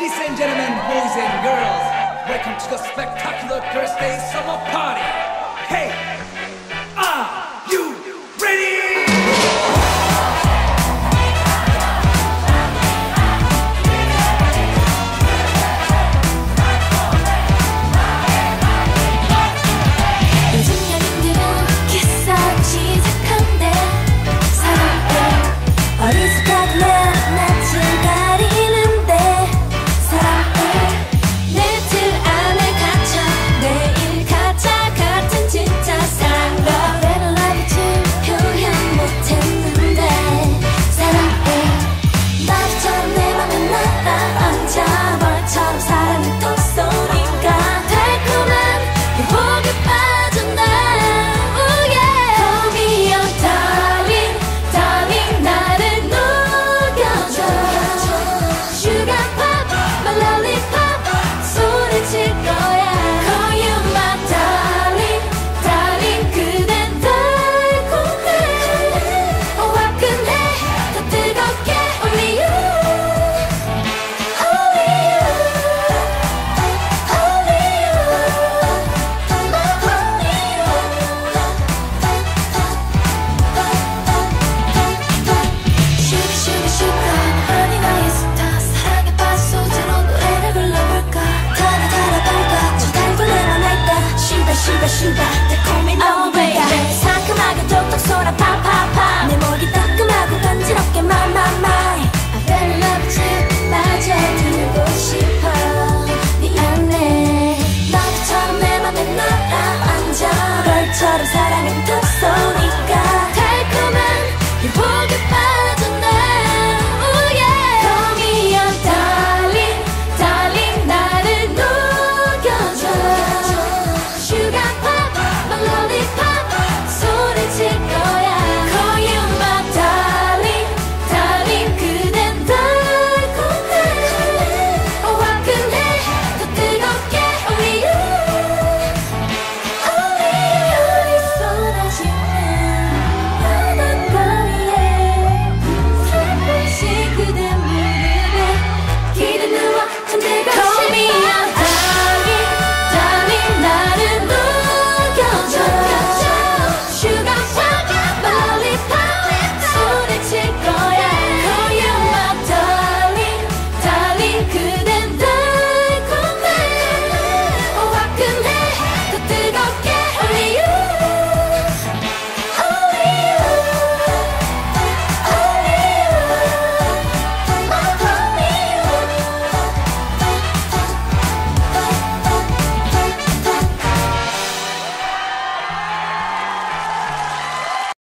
Ladies and gentlemen, boys and girls, welcome to the spectacular Thursday summer party. Hey! 앉아. 슈가 슈가? 달콤해 너무 베이베 상큼하게 톡톡 쏘라 팝팝팝 내 목이 따끔하고 간지럽게 마마마. I fell in love with you 빠져들고 싶어. 네 미안해 너처럼 내 맘에 날아앉아. 별처럼